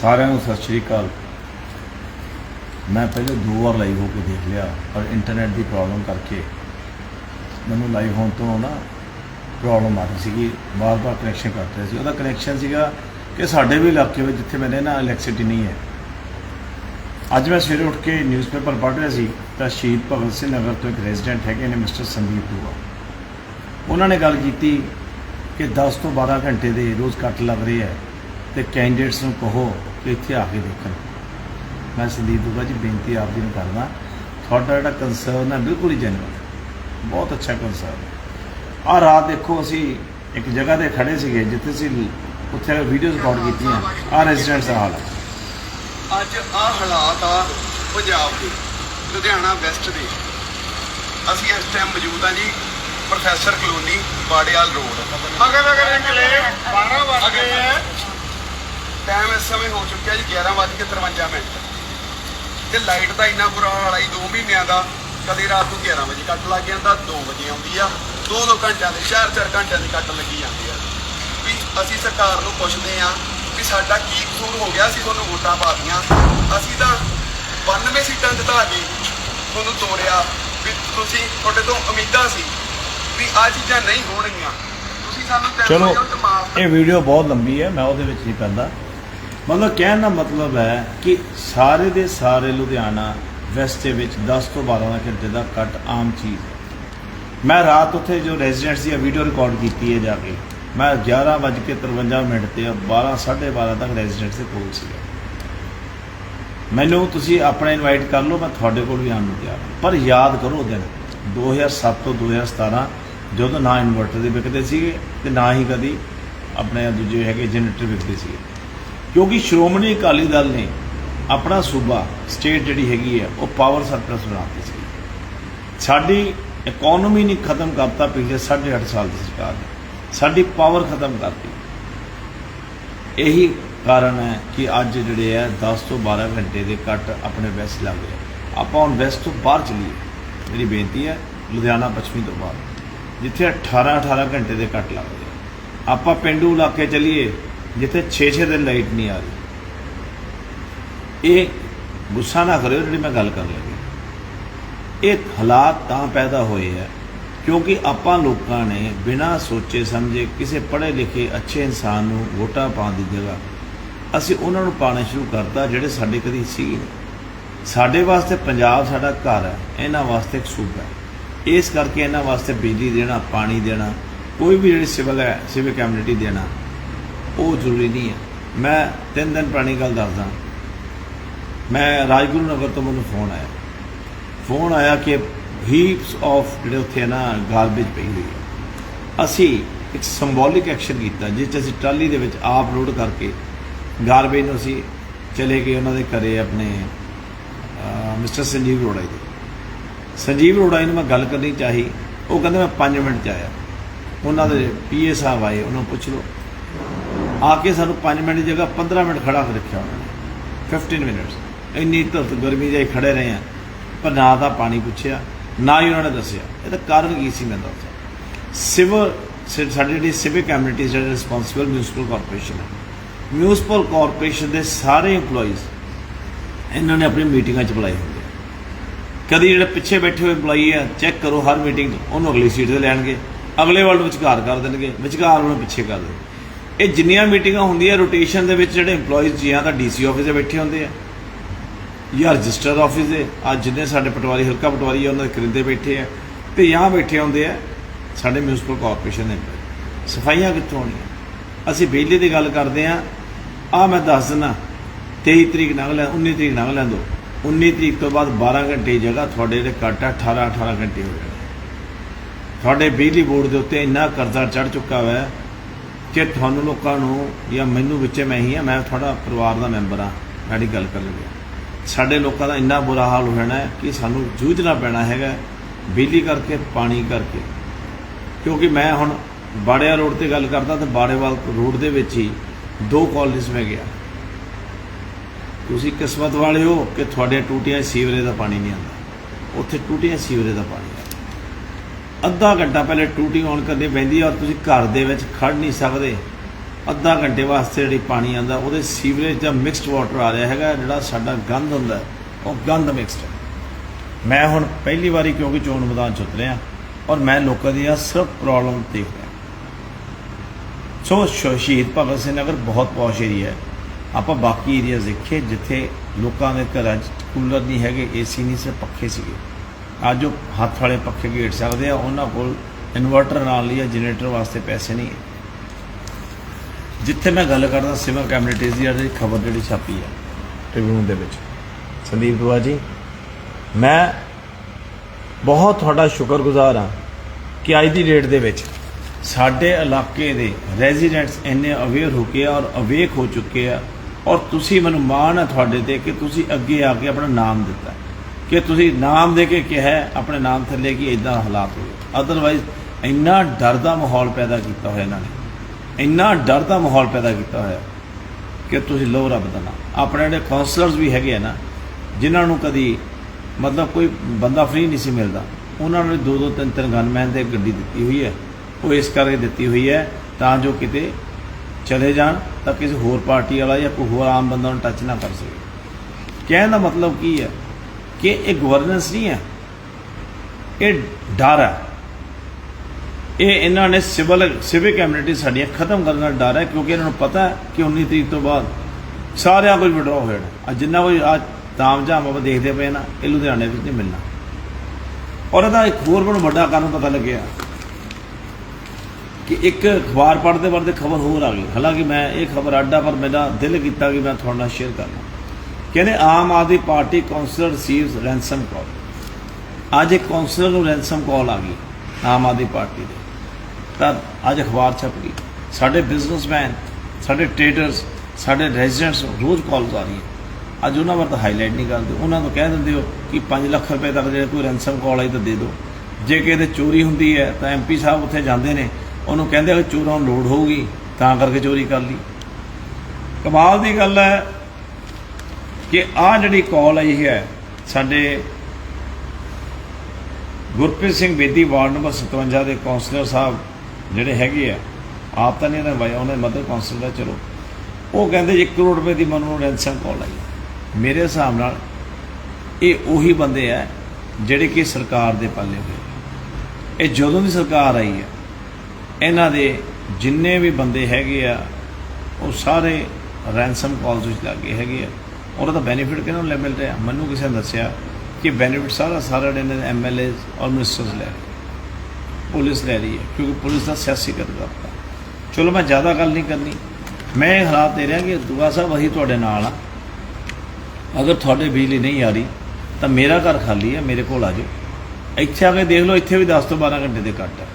ਸਾਰਿਆਂ ਨੂੰ ਸਤਿ ਸ਼੍ਰੀ ਅਕਾਲ। ਮੈਂ ਪਹਿਲੇ ਦੋ ਵਾਰ ਲਾਈਵ ਹੋ ਕੇ ਦੇਖ ਲਿਆ, ਪਰ ਇੰਟਰਨੈਟ ਦੀ ਪ੍ਰੋਬਲਮ ਕਰਕੇ ਮੈਨੂੰ ਲਾਈਵ ਹੋਣ ਤੋਂ ਨਾ ਪ੍ਰੋਬਲਮ ਆ ਰਹੀ ਸੀਗੀ, ਵਾਰ-ਵਾਰ ਕਨੈਕਸ਼ਨ ਕੱਟ ਰਿਹਾ ਸੀ। ਉਹਦਾ ਕਨੈਕਸ਼ਨ ਸੀਗਾ ਕਿ ਸਾਡੇ ਵੀ ਇਲਾਕੇ ਵਿੱਚ ਜਿੱਥੇ ਮੈਨੇ ਨਾ ਇਲੈਕਟ੍ਰਿਸਿਟੀ ਨਹੀਂ ਹੈ। ਅੱਜ ਮੈਂ ਸਵੇਰੇ ਉੱਠ ਕੇ ਨਿਊਜ਼ਪੇਪਰ ਪੜ੍ਹ ਰਿਹਾ ਸੀ, ਤਾਂ ਸ਼ਹੀਦ ਭਗਤ ਸਿੰਘ ਨਗਰ ਤੋਂ ਇੱਕ ਰੈਜ਼ੀਡੈਂਟ ਹੈਗੇ ਨੇ ਮਿਸਟਰ ਸੰਦੀਪ ਦੂਆ। ਉਹਨਾਂ ਨੇ ਗੱਲ ਕੀਤੀ ਕਿ 10 ਤੋਂ 12 ਘੰਟੇ ਦੇ ਰੋਜ਼ ਕੱਟ ਲੱਗ ਰਹੇ ਹੈ। ਤੇ ਕੈਂਡੀਡੇਟਸ ਨੂੰ ਕਹੋ ਕਿ ਇੱਥੇ ਆ ਕੇ ਦੇਖਣ। ਮੈਂ ਸੰਦੀਪ ਦੂਆ ਜੀ ਬੇਨਤੀ ਆਪ ਜੀ ਨੂੰ ਕਰਦਾ। ਤੁਹਾਡਾ ਜਿਹੜਾ ਕੰਸਰਨ ਹੈ ਬਿਲਕੁਲ ਹੀ ਜੈਨੂਇਨ ਬਹੁਤ ਅੱਛਾ ਕੰਸਰਨ ਆ ਰਾਤ ਦੇਖੋ ਅਸੀਂ ਇੱਕ ਜਗ੍ਹਾ ਤੇ ਖੜੇ ਸੀਗੇ ਜਿੱਥੇ ਅਸੀਂ ਉੱਥੇ ਵੀਡੀਓ ਰਿਕਾਰਡ ਕੀਤੀਆਂ। ਆ ਰੈਜ਼ੀਡੈਂਟਸ ਦਾ ਹਾਲ ਅੱਜ ਆ ਹਾਲਾਤ ਆ ਪੰਜਾਬ ਦੇ ਲੁਧਿਆਣਾ ਵੈਸਟ ਦੇ। ਅਸੀਂ ਇਸ ਟਾਈਮ ਮੌਜੂਦ ਆ ਜੀ ਪ੍ਰੋਫੈਸਰ ਕਲੋਨੀ ਬਾੜੇਵਾਲ ਰੋਡ। ਅਗਰ ਅਗਰ ਇਨਕਲੇਵ 12 ਵਜ ਟਾਈਮ ਇਸ ਸਮੇਂ ਹੋ ਚੁੱਕਿਆ ਜੀ 11:53 ਮਿੰਟ। ਤੇ ਲਾਈਟ ਦਾ ਇੰਨਾ ਬੁਰਾ ਹਾਲ ਆ ਜੀ 2 ਮਹੀਨਿਆਂ ਦਾ ਕਦੇ ਰਾਤ ਨੂੰ 11 ਵਜੇ ਕੱਟ ਲੱਗ ਜਾਂਦਾ 2 ਵਜੇ ਆਉਂਦੀ ਆ। ਦੋ ਦੋ ਘੰਟਿਆਂ ਦੇ ਚਾਰ ਚਾਰ ਘੰਟਿਆਂ ਦੀ ਕੱਟ ਲੱਗੀ ਜਾਂਦੀ ਆ। ਵੀ ਅਸੀਂ ਸਰਕਾਰ ਨੂੰ ਪੁੱਛਦੇ ਆ ਵੀ ਸਾਡਾ ਕੀ ਕਸੂਰ ਹੋ ਗਿਆ ਸੀ ਤੁਹਾਨੂੰ ਵੋਟਾਂ ਪਾਤੀਆਂ ਅਸੀਂ ਤਾਂ 92 ਸੀਟਾਂ ਜਿਤਾ ਕੇ ਤੁਹਾਨੂੰ ਤੋੜਿਆ ਵੀ ਤੁਸੀਂ ਤੁਹਾਡੇ ਤੋਂ ਉਮੀਦਾਂ ਸੀ ਵੀ ਆ ਚੀਜ਼ਾਂ ਨਹੀਂ ਹੋਣਗੀਆਂ। ਤੁਸੀਂ ਸਾਨੂੰ ਚਲੋ ਇਹ ਵੀਡੀਓ ਬਹੁਤ ਲੰਬੀ ਹੈ ਮੈਂ ਉਹਦੇ ਵਿੱਚ ਨਹੀਂ ਪੈਂਦਾ। ਮਤਲਬ ਕਹਿਣ ਦਾ ਮਤਲਬ ਹੈ ਕਿ ਸਾਰੇ ਦੇ ਸਾਰੇ ਲੁਧਿਆਣਾ ਵੈਸਟ ਦੇ ਵਿੱਚ 10 ਤੋਂ 12 ਘੰਟੇ ਦਾ ਕੱਟ ਆਮ ਚੀਜ਼ ਹੈ। ਮੈਂ ਰਾਤ ਉੱਥੇ ਜੋ ਰੈਜ਼ੀਡੈਂਟਸ ਦੀ ਵੀਡੀਓ ਰਿਕਾਰਡ ਕੀਤੀ ਹੈ ਜਾ ਕੇ, ਮੈਂ 11:53 ਮਿੰਟ ਤੇ 12 12:30 ਤੱਕ ਰੈਜੀਡੈਂਟ 'ਤੇ ਕੋਲ ਸੀਗਾ। ਮੈਨੂੰ ਤੁਸੀਂ ਆਪਣਾ ਇਨਵਾਈਟ ਕਰ ਲਓ, ਮੈਂ ਤੁਹਾਡੇ ਕੋਲ ਵੀ ਆਉਣ ਨੂੰ ਤਿਆਰ ਪਰ ਯਾਦ ਕਰੋ ਉਹ ਦਿਨ 2007 ਤੋਂ 2017 ਜਦੋਂ ਨਾ ਇਨਵਰਟਰ ਦੇ ਵਿਕਦੇ ਸੀਗੇ ਤੇ ਨਾ ਹੀ ਕਦੀ ਆਪਣੇ ਦੂਜੇ ਹੈਗੇ ਜਨਰੇਟਰ ਵਿਕਦੇ ਸੀਗੇ। ਕਿਉਂਕਿ ਸ਼੍ਰੋਮਣੀ ਅਕਾਲੀ ਦਲ ਨੇ ਆਪਣਾ ਸੂਬਾ ਸਟੇਟ ਜਿਹੜੀ ਹੈਗੀ ਹੈ, ਉਹ ਪਾਵਰ ਸਰਪਲਸ ਬਣਾਤੀ ਸੀ। ਸਾਡੀ ਇਕਨੋਮੀ ਨੇ ਖਤਮ ਕਰਤਾ ਪਿਛਲੇ 8.5 ਸਾਲ ਦੀ ਸਰਕਾਰ ਨੇ। ਸਾਡੀ ਪਾਵਰ ਖਤਮ ਕਰਤੀ। ਇਹੀ ਕਾਰਨ ਹੈ ਕਿ ਅੱਜ ਜਿਹੜੇ ਹੈ 10 ਤੋਂ 12 ਘੰਟੇ ਦੇ ਕੱਟ ਆਪਣੇ ਵੈਸਟ ਲੱਗ ਰਹੇ ਆਪਾਂ ਹੁਣ ਵੈਸਟ ਤੋਂ ਬਾਹਰ ਚਲੀਏ। ਮੇਰੀ ਬੇਨਤੀ ਹੈ, ਲੁਧਿਆਣਾ ਪੱਛਮੀ ਤੋਂ ਬਾਹਰ। ਜਿੱਥੇ 18 18 ਘੰਟੇ ਦੇ ਕੱਟ ਲੱਗਦੇ ਆਪਾਂ ਪਿੰਡੂ ਇਲਾਕੇ ਚਲੀਏ ਜਿੱਥੇ 6-6 ਦਿਨ ਲਾਈਟ ਨਹੀਂ ਆ ਰਹੀ। ਇਹ ਗੁੱਸਾ ਨਾ ਕਰਿਓ ਜਿਹੜੀ ਮੈਂ ਗੱਲ ਕਰਨ ਲੱਗੀ। ਇਹ ਹਾਲਾਤ ਤਾਂ ਪੈਦਾ ਹੋਏ ਆ ਕਿਉਂਕਿ ਆਪਾਂ ਲੋਕਾਂ ਨੇ ਬਿਨਾਂ ਸੋਚੇ ਸਮਝੇ ਕਿਸੇ ਪੜ੍ਹੇ ਲਿਖੇ ਅੱਛੇ ਇਨਸਾਨ ਨੂੰ ਵੋਟਾਂ ਪਾਉਣ ਦੀ ਜਗ੍ਹਾ ਅਸੀਂ ਉਹਨਾਂ ਨੂੰ ਪਾਣਾ ਸ਼ੁਰੂ ਕਰਤਾ ਜਿਹੜੇ ਸਾਡੇ ਕਦੀ ਸੀ ਨਹੀਂ। ਸਾਡੇ ਵਾਸਤੇ ਪੰਜਾਬ ਸਾਡਾ ਘਰ ਹੈ, ਇਹਨਾਂ ਵਾਸਤੇ ਇੱਕ ਸੂਬਾ ਹੈ। ਇਸ ਕਰਕੇ ਇਹਨਾਂ ਵਾਸਤੇ ਬਿਜਲੀ ਦੇਣਾ, ਪਾਣੀ ਦੇਣਾ, ਕੋਈ ਵੀ ਜਿਹੜੀ ਸਿਵਲ ਹੈ ਸਿਵਲ ਕਮਿਊਨਿਟੀ ਦੇਣਾ ਉਹ ਜ਼ਰੂਰੀ ਨਹੀਂ ਹੈ। ਮੈਂ ਤਿੰਨ ਦਿਨ ਪੁਰਾਣੀ ਗੱਲ ਦੱਸਦਾ। ਮੈਂ ਰਾਜਗੁਰੂ ਨਗਰ ਤੋਂ ਮੈਨੂੰ ਫੋਨ ਆਇਆ। ਫੋਨ ਆਇਆ ਕਿ ਹੀਪਸ ਆਫ ਜਿਹੜੇ ਉੱਥੇ ਨਾ ਗਾਰਬੇਜ ਪਈ ਹੋਈ ਹੈ। ਅਸੀਂ ਇੱਕ ਸਿੰਬੋਲਿਕ ਐਕਸ਼ਨ ਕੀਤਾ, ਜਿਸ 'ਚ ਅਸੀਂ ਟਰਾਲੀ ਦੇ ਵਿੱਚ ਆਪ ਲੋਡ ਕਰਕੇ ਗਾਰਬੇਜ ਨੂੰ ਅਸੀਂ ਚਲੇ ਗਏ ਉਹਨਾਂ ਦੇ ਘਰੇ ਆਪਣੇ ਮਿਸਟਰ ਸੰਜੀਵ ਰੋੜਾ ਜੀ। ਸੰਜੀਵ ਰੋੜਾ ਜੀ ਨੂੰ ਮੈਂ ਗੱਲ ਕਰਨੀ ਚਾਹੀ। ਉਹ ਕਹਿੰਦੇ ਮੈਂ 5 ਮਿੰਟ 'ਚ ਆਇਆ। ਉਹਨਾਂ ਦੇ ਪੀਏ ਸਾਹਿਬ ਆਏ, ਉਹਨਾਂ ਨੂੰ ਪੁੱਛ ਲਓ। ਆ ਕੇ ਸਾਨੂੰ 5 ਮਿੰਟ ਦੀ ਜਗ੍ਹਾ 15 ਮਿੰਟ ਖੜਾ ਕਰ ਰੱਖਿਆ ਉਹਨਾਂ ਨੇ। 15 ਮਿੰਟਸ ਇੰਨੀ ਧੁੱਪ ਗਰਮੀ ਜਾਈ ਖੜੇ ਰਹੇ ਆ। ਪਰ ਨਾ ਤਾਂ ਪਾਣੀ ਪੁੱਛਿਆ, ਨਾ ਹੀ ਉਹਨਾਂ ਨੇ ਦੱਸਿਆ। ਇਹਦਾ ਕਾਰਨ ਕੀ ਸੀ ਮੈਂ ਦੱਸਦਾ। ਸਿਵਲ ਸਾਡੀ ਜਿਹੜੀ ਸਿਵਿਕ ਕਮਿਊਨਿਟੀ ਜਿਹੜੇ ਰਿਸਪੌਂਸਿਬਲ ਮਿਊਨਿਸਪਲ ਕਾਰਪੋਰੇਸ਼ਨ ਹੈ। ਮਿਊਨਿਸਪਲ ਕਾਰਪੋਰੇਸ਼ਨ ਦੇ ਸਾਰੇ EMPLOYEES ਇਹਨਾਂ ਨੇ ਆਪਣੀ ਮੀਟਿੰਗਾਂ ਚ ਬੁਲਾਏ ਹੁੰਦੇ ਆ। ਕਦੀ ਜਿਹੜੇ ਪਿੱਛੇ ਬੈਠੇ ਹੋਏ EMPLOYEE ਆ ਚੈੱਕ ਕਰੋ ਹਰ ਮੀਟਿੰਗ 'ਚ, ਉਹਨੂੰ ਅਗਲੀ ਸੀਟ ਤੇ ਲੈਣਗੇ। ਅਗਲੇ ਵਾਲ ਵਿਚਕਾਰ ਕਰ ਦੇਣਗੇ। ਵਿਚਕਾਰ ਉਹਨੂੰ ਪਿੱਛੇ ਕਰ ਦੇਣਗੇ। ਇਹ ਜਿੰਨੀਆਂ ਮੀਟਿੰਗਾਂ ਹੁੰਦੀਆਂ ਰੋਟੇਸ਼ਨ ਦੇ ਵਿੱਚ ਜਿਹੜੇ EMPLOYEES ਜਾਂ ਤਾਂ ਡੀਸੀ ਆਫਿਸ ਦੇ ਬੈਠੇ ਹੁੰਦੇ ਆ। ਜਾਂ ਰਜਿਸਟਰ ਆਫਿਸ ਦੇ ਅੱਜ ਜਿੰਨੇ ਸਾਡੇ ਪਟਵਾਰੀ, ਹਲਕਾ ਪਟਵਾਰੀ ਆ, ਉਹਨਾਂ ਦੇ ਕਰਿੰਦੇ ਬੈਠੇ ਆ, ਤੇ ਜਾਂ ਬੈਠੇ ਹੁੰਦੇ ਆ, ਸਾਡੇ ਮਿਊਨਿਸਪਲ ਕਾਰਪੋਰੇਸ਼ਨ ਦੇ ਸਫਾਈਆਂ ਕਿੱਥੋਂ ਹੋਣੀਆਂ? ਅਸੀਂ ਬਿਜਲੀ ਦੀ ਗੱਲ ਕਰਦੇ ਆ। ਆ ਮੈਂ ਦੱਸ ਦਿੰਦਾ 23 ਤਰੀਕ ਨਾਲ ਲੈ 19 ਤਰੀਕ ਨਾਲ ਲੈਣ ਦੋ। 19 ਤਰੀਕ ਤੋਂ ਬਾਅਦ 12 ਘੰਟੇ ਜਗ੍ਹਾ ਤੁਹਾਡੇ ਜਿਹੜੇ ਕੱਟ ਆ 18 18 ਘੰਟੇ ਹੋ ਜਾਣੇ ਤੁਹਾਡੇ ਬਿਜਲੀ ਬੋਰਡ ਦੇ ਉੱਤੇ ਇੰਨਾ ਕਰਜ਼ਾ ਚੜ ਚੁੱਕਾ ਹੋਇਆ ਕਿ ਤੁਹਾਨੂੰ ਲੋਕਾਂ ਨੂੰ ਜਾਂ ਮੈਨੂੰ ਵਿੱਚੇ ਮੈਂ ਹੀ ਆ, ਮੈਂ ਤੁਹਾਡਾ ਪਰਿਵਾਰ ਦਾ ਮੈਂਬਰ ਆ ਸਾਡੀ ਗੱਲ ਕਰ ਲਈਏ। ਸਾਡੇ ਲੋਕਾਂ ਦਾ ਇੰਨਾ ਬੁਰਾ ਹਾਲ ਹੋ ਜਾਣਾ ਹੈ ਕਿ ਸਾਨੂੰ ਜੂਝਣਾ ਪੈਣਾ ਹੈਗਾ ਬਿਜਲੀ ਕਰਕੇ, ਪਾਣੀ ਕਰਕੇ। ਕਿਉਂਕਿ ਮੈਂ ਹੁਣ ਬਾੜਿਆ ਰੋਡ ਤੇ ਗੱਲ ਕਰਦਾ ਤੇ ਬਾੜੇਵਾਲ ਰੋਡ ਦੇ ਵਿੱਚ ਹੀ ਦੋ ਕਾਲਜਸ ਮੈਂ ਗਿਆ। ਤੁਸੀਂ ਕਿਸਮਤ ਵਾਲੇ ਹੋ ਕਿ ਤੁਹਾਡੇ ਟੂਟੀਆਂ 'ਚ ਸੀਵਰੇਜ ਦਾ ਪਾਣੀ ਨਹੀਂ ਆਉਂਦਾ। ਉੱਥੇ ਟੂਟੀਆਂ 'ਚ ਸੀਵਰੇਜ ਦਾ ਪਾਣੀ ਅੱਧਾ ਘੰਟਾ ਪਹਿਲੇ ਟੂਟੀ ਔਨ ਕਰਨੀ ਪੈਂਦੀ ਹੈ ਔਰ ਤੁਸੀਂ ਘਰ ਦੇ ਵਿੱਚ ਖੜ ਨਹੀਂ ਸਕਦੇ। ਅੱਧਾ ਘੰਟੇ ਵਾਸਤੇ ਜਿਹੜੀ ਪਾਣੀ ਆਂਦਾ ਉਹਦੇ ਸੀਵਰੇਜ ਦਾ ਮਿਕਸਡ ਵਾਟਰ ਆ ਰਿਹਾ ਹੈਗਾ, ਜਿਹੜਾ ਸਾਡਾ ਗੰਦ ਹੁੰਦਾ, ਉਹ ਗੰਦ ਮਿਕਸਡ ਹੈ। ਮੈਂ ਹੁਣ ਪਹਿਲੀ ਵਾਰੀ ਕਿਉਂਕਿ ਚੋਣ ਮੈਦਾਨ ਚ ਉਤਰਿਆ ਔਰ ਮੈਂ ਲੋਕਾਂ ਦੀਆਂ ਸਿਰਫ ਪ੍ਰੋਬਲਮ ਦੇਖ ਰਿਹਾ। ਸੋ ਸ਼ਹੀਦ ਭਗਤ ਸਿੰਘ ਨਗਰ ਬਹੁਤ ਪੌਸ਼ ਏਰੀਆ ਹੈ। ਆਪਾਂ ਬਾਕੀ ਏਰੀਆ ਦੇਖੇ ਜਿੱਥੇ ਲੋਕਾਂ ਦੇ ਘਰਾਂ 'ਚ ਕੂਲਰ ਨਹੀਂ ਹੈਗੇ ਏਸੀ ਨਹੀਂ ਸੀ ਪੱਖੇ ਸੀਗੇ। ਅੱਜ ਉਹ ਹੱਥ ਵਾਲੇ ਪੱਖੇ ਘੇੜ ਸਕਦੇ ਆ, ਉਹਨਾਂ ਕੋਲ ਇਨਵਰਟਰ ਨਾਲ ਜਾਂ ਜਨਰੇਟਰ ਵਾਸਤੇ ਪੈਸੇ ਨਹੀਂ ਹੈ। ਜਿੱਥੇ ਮੈਂ ਗੱਲ ਕਰਦਾ, ਸਿਵਲ ਕਮਿਊਨਿਟੀਜ਼ ਦੀ ਜਿਹੜੀ ਖਬਰ ਜਿਹੜੀ ਛਾਪੀ ਆ। ਟ੍ਰਿਬਿਊਨ ਦੇ ਵਿੱਚ। ਸੰਦੀਪ ਦੁਆ ਜੀ, ਮੈਂ ਬਹੁਤ ਤੁਹਾਡਾ ਸ਼ੁਕਰਗੁਜ਼ਾਰ ਹਾਂ ਕਿ ਅੱਜ ਦੀ ਡੇਟ ਦੇ ਵਿੱਚ ਸਾਡੇ ਇਲਾਕੇ ਦੇ ਰੈਜ਼ੀਡੈਂਟਸ ਇੰਨੇ ਅਵੇਅਰ ਹੋ ਕੇ ਔਰ ਅਵੇਕ ਹੋ ਚੁੱਕੇ ਆ ਔਰ ਤੁਸੀਂ ਮੈਨੂੰ ਮਾਣ ਹੈ ਤੁਹਾਡੇ ਤੇ ਕਿ ਤੁਸੀਂ ਅੱਗੇ ਆ ਕੇ ਆਪਣਾ ਨਾਮ ਦਿੱਤਾ। ਕਿ ਤੁਸੀਂ ਨਾਮ ਦੇ ਕੇ ਕਿਹਾ ਆਪਣੇ ਨਾਮ ਥੱਲੇ ਕਿ ਇਦਾਂ ਹਾਲਾਤ ਹੋਏ। ਅਦਰਵਾਈਜ਼ ਇੰਨਾ ਡਰ ਦਾ ਮਾਹੌਲ ਪੈਦਾ ਕੀਤਾ ਹੋਇਆ ਇਹਨਾਂ ਨੇ। ਇੰਨਾ ਡਰ ਦਾ ਮਾਹੌਲ ਪੈਦਾ ਕੀਤਾ ਹੋਇਆ ਕਿ ਤੁਸੀਂ ਲੋ ਰੱਬ ਦਾ ਨਾਮ। ਆਪਣੇ ਜਿਹੜੇ ਕਾਉਂਸਲਰਸ ਵੀ ਹੈਗੇ ਆ ਨਾ, ਜਿਨ੍ਹਾਂ ਨੂੰ ਕਦੀ ਮਤਲਬ ਕੋਈ ਬੰਦਾ ਫ੍ਰੀ ਨਹੀਂ ਸੀ ਮਿਲਦਾ, ਉਹਨਾਂ ਨੂੰ ਦੋ ਦੋ ਤਿੰਨ ਤਿੰਨ ਗਨਮੈਨ ਤੇ ਗੱਡੀ ਦਿੱਤੀ ਹੋਈ ਹੈ। ਉਹ ਇਸ ਕਰਕੇ ਦਿੱਤੀ ਹੋਈ ਹੈ ਤਾਂ ਜੋ ਕਿਤੇ ਚਲੇ ਜਾਣ, ਤਾਂ ਕਿਸੇ ਹੋਰ ਪਾਰਟੀ ਵਾਲਾ ਜਾਂ ਕੋਈ ਹੋਰ ਆਮ ਬੰਦਾ ਨੂੰ ਟੱਚ ਨਾ ਕਰ ਸਕੇ। ਕਹਿਣ ਦਾ ਮਤਲਬ ਕੀ ਹੈ? ਕਿ ਇਹ ਗਵਰਨੈਂਸ ਨਹੀਂ ਹੈ, ਇਹ ਡਰ ਹੈ। ਇਹ ਇਹਨਾਂ ਨੇ ਸਿਵਲ ਸਿਵਿਕ ਕਮਿਊਨਿਟੀ ਸਾਡੀਆਂ ਖਤਮ ਕਰਨ ਦਾ ਡਰ ਹੈ, ਕਿਉਂਕਿ ਇਹਨਾਂ ਨੂੰ ਪਤਾ ਹੈ ਕਿ 19 ਤਰੀਕ ਤੋਂ ਬਾਅਦ ਸਾਰਿਆਂ ਕੋਲ ਵਿਡਰਾਅ ਹੋ ਜਾਣਾ ਅੱਜ ਜਿੰਨਾ ਕੋਈ ਅੱਜ ਤਾਮਝਾਮ ਆਪਾਂ ਦੇਖਦੇ ਪਏ ਨਾ, ਇਹ ਲੁਧਿਆਣੇ ਵਿੱਚ ਨਹੀਂ ਮਿਲਣਾ। ਔਰ ਇਹਦਾ ਇੱਕ ਹੋਰ ਮੈਨੂੰ ਵੱਡਾ ਕਾਰਨ ਪਤਾ ਲੱਗਿਆ ਕਿ ਇੱਕ ਅਖਬਾਰ ਪੜ੍ਹਦੇ ਪੜ੍ਹਦੇ ਖਬਰ ਹੋਰ ਆ ਗਈ। ਹਾਲਾਂਕਿ ਮੈਂ ਇਹ ਖਬਰ ਅੱਡਾ ਪਰ ਮੇਰਾ ਦਿਲ ਕੀਤਾ ਕਿ ਮੈਂ ਤੁਹਾਡੇ ਨਾਲ ਸ਼ੇਅਰ ਕਰਨਾ। ਕਹਿੰਦੇ Aam Aadmi Party councillor receives ransom call ਅੱਜ ਇੱਕ ਕਾਉਂਸਲਰ ਨੂੰ ਰੈਂਸਮ ਕਾਲ ਆ ਗਈ ਆਮ ਆਦਮੀ ਪਾਰਟੀ ਦੇ। ਤਾਂ ਅੱਜ ਅਖਬਾਰ ਛਪ ਗਈ। ਸਾਡੇ ਬਿਜ਼ਨਸਮੈਨ ਸਾਡੇ ਟ੍ਰੇਡਰਸ ਸਾਡੇ ਰੈਜ਼ੀਡੈਂਟਸ ਰੋਜ਼ ਕਾਲਸ ਆ ਰਹੀਆਂ। ਅੱਜ ਉਹਨਾਂ ਬਾਰੇ ਤਾਂ ਹਾਈਲਾਈਟ ਨਹੀਂ ਕਰਦੇ। ਉਹਨਾਂ ਨੂੰ ਕਹਿ ਦਿੰਦੇ ਹੋ ਕਿ 5 ਲੱਖ ਰੁਪਏ ਤੱਕ ਜੇ ਕੋਈ ਰੈਂਸਮ ਕਾਲ ਆਈ ਤਾਂ ਦੇ ਦਿਓ। ਜੇ ਕਿਤੇ ਚੋਰੀ ਹੁੰਦੀ ਹੈ ਤਾਂ ਐਮਪੀ ਸਾਹਿਬ ਉੱਥੇ ਜਾਂਦੇ ਨੇ। ਉਹਨੂੰ ਕਹਿੰਦੇ ਕਿ ਚੋਰਾਂ ਨੂੰ ਲੋੜ ਹੋਊਗੀ ਤਾਂ ਕਰਕੇ ਚੋਰੀ ਕਰ ਲਈ। ਕਮਾਲ ਦੀ ਗੱਲ ਹੈ ਕਿ ਆਹ ਜਿਹੜੀ ਕਾਲ ਆਈ ਹੈ, ਸਾਡੇ ਗੁਰਪ੍ਰੀਤ ਸਿੰਘ ਬੇਦੀ ਵਾਰਡ ਨੰਬਰ 57 ਦੇ ਕਾਉਂਸਲਰ ਸਾਹਿਬ ਜਿਹੜੇ ਹੈਗੇ ਆ, ਆਪ ਤਾਂ ਨਹੀਂ ਨਾ ਬਾਈ ਉਹਨੇ ਮਦਰ ਕਾਉਂਸਲਰ ਦਾ ਚਲੋ। ਉਹ ਕਹਿੰਦੇ ਜੀ 1 ਕਰੋੜ ਰੁਪਏ ਦੀ ਮੈਨੂੰ ਰੈਂਸਮ ਕਾਲ ਆਈ। ਮੇਰੇ ਹਿਸਾਬ ਨਾਲ ਇਹ ਉਹੀ ਬੰਦੇ ਆ ਜਿਹੜੇ ਕਿ ਸਰਕਾਰ ਦੇ ਪੱਲੇ ਹੋਏ ਇਹ ਜਦੋਂ ਦੀ ਸਰਕਾਰ ਆਈ ਹੈ ਇਹਨਾਂ ਦੇ ਜਿੰਨੇ ਵੀ ਬੰਦੇ ਹੈਗੇ ਆ, ਉਹ ਸਾਰੇ ਰੈਂਸਮ ਕਾਲਸ ਵਿੱਚ ਲੱਗੇ ਹੈਗੇ ਆ। ਉਹਦਾ ਤਾਂ ਬੈਨੀਫਿਟ ਕਿਹਨਾਂ ਨੂੰ ਮਿਲ ਰਿਹਾ ਮੈਨੂੰ ਕਿਸੇ ਨੇ ਦੱਸਿਆ ਕਿ ਬੈਨੀਫਿਟ ਸਾਰਾ ਸਾਰਾ ਜਿਹੜੇ ਨੇ ਐਮਐਲਏ ਔਰ ਮਿਨਿਸਟਰਸ ਲੈ ਰਹੇ ਪੁਲਿਸ ਲੈ ਰਹੀ ਹੈ, ਕਿਉਂਕਿ ਪੁਲਿਸ ਦਾ ਸਿਆਸੀ ਕਰਦਾ ਚਲੋ ਮੈਂ ਜ਼ਿਆਦਾ ਗੱਲ ਨਹੀਂ ਕਰਨੀ। ਮੈਂ ਇਹ ਹਾਲਾਤ ਦੇ ਰਿਹਾ ਕਿ ਦੁਆ ਸਾਹਿਬ, ਅਸੀਂ ਤੁਹਾਡੇ ਨਾਲ ਆ ਅਗਰ ਤੁਹਾਡੇ ਬਿਜਲੀ ਨਹੀਂ ਆ ਰਹੀ, ਤਾਂ ਮੇਰਾ ਘਰ ਖਾਲੀ ਹੈ, ਮੇਰੇ ਕੋਲ ਆ ਜਾਓ। ਇੱਥੇ ਆ ਕੇ ਦੇਖ ਲਓ, ਇੱਥੇ ਵੀ 10 ਤੋਂ 12 ਘੰਟੇ ਦੇ ਕੱਟ ਹੈ।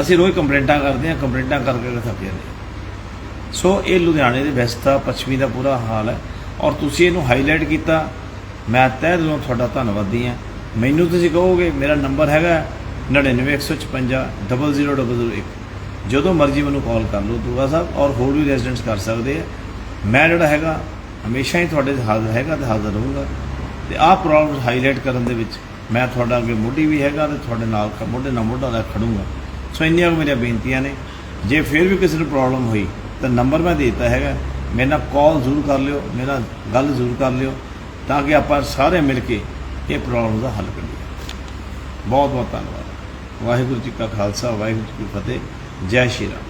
ਅਸੀਂ ਰੋਜ਼ ਕੰਪਲੇਂਟਾਂ ਕਰਦੇ ਹਾਂ, ਕੰਪਲੇਂਟਾਂ ਕਰਕੇ ਥੱਕ ਜਾਂਦੇ ਹਾਂ। ਸੋ ਇਹ ਲੁਧਿਆਣੇ ਦੇ ਵੈਸਤਾ ਪੱਛਮੀ ਦਾ ਪੂਰਾ ਹਾਲ ਹੈ। ਔਰ ਤੁਸੀਂ ਇਹਨੂੰ ਹਾਈਲਾਈਟ ਕੀਤਾ। ਮੈਂ ਤਹਿ ਦਿਲੋਂ ਤੁਹਾਡਾ ਧੰਨਵਾਦੀ ਹਾਂ। ਮੈਨੂੰ ਤੁਸੀਂ ਕਹੋਗੇ, ਮੇਰਾ ਨੰਬਰ ਹੈਗਾ 99155 00001 ਜਦੋਂ ਮਰਜ਼ੀ ਮੈਨੂੰ ਕਾਲ ਕਰ ਲਓ, ਦੂਆ ਸਾਹਿਬ, ਔਰ ਹੋਰ ਵੀ ਰੈਜ਼ੀਡੈਂਟਸ ਕਰ ਸਕਦੇ ਆ। ਮੈਂ ਜਿਹੜਾ ਹੈਗਾ, ਹਮੇਸ਼ਾ ਹੀ ਤੁਹਾਡੇ ਹਾਜ਼ਰ ਹੈਗਾ ਤੇ ਹਾਜ਼ਰ ਰਹੂੰਗਾ। ਤੇ ਆਹ ਪ੍ਰੋਬਲਮ ਹਾਈਲਾਈਟ ਕਰਨ ਦੇ ਵਿੱਚ ਮੈਂ ਤੁਹਾਡਾ ਅੱਗੇ ਮੋਢੀ ਵੀ ਹੈਗਾ ਤੇ ਤੁਹਾਡੇ ਨਾਲ ਮੋਢੇ ਨਾਲ ਮੋਢਾ ਲੈ ਖੜੂੰਗਾ। ਸੋ ਇੰਨੀਆਂ ਕੁ ਮੇਰੀਆਂ ਬੇਨਤੀਆਂ ਨੇ। ਜੇ ਫਿਰ ਵੀ ਕਿਸੇ ਨੂੰ ਪ੍ਰੋਬਲਮ ਹੋਈ, ਤਾਂ ਨੰਬਰ ਮੈਂ ਦੇ ਦਿੱਤਾ ਹੈਗਾ। ਮੇਰੇ ਨਾਲ ਕਾਲ ਜ਼ਰੂਰ ਕਰ ਲਿਓ, ਮੇਰੇ ਨਾਲ ਗੱਲ ਜ਼ਰੂਰ ਕਰ ਲਿਓ, ਤਾਂ ਕਿ ਆਪਾਂ ਸਾਰੇ ਮਿਲ ਕੇ ਇਹ ਪ੍ਰੋਬਲਮ ਦਾ ਹੱਲ ਕਰੀਏ। ਬਹੁਤ ਬਹੁਤ ਧੰਨਵਾਦ। ਵਾਹਿਗੁਰੂ ਜੀ ਕਾ ਖਾਲਸਾ, ਵਾਹਿਗੁਰੂ ਜੀ ਕੀ ਫਤਿਹ। ਜੈ ਸ਼੍ਰੀ ਰਾਮ।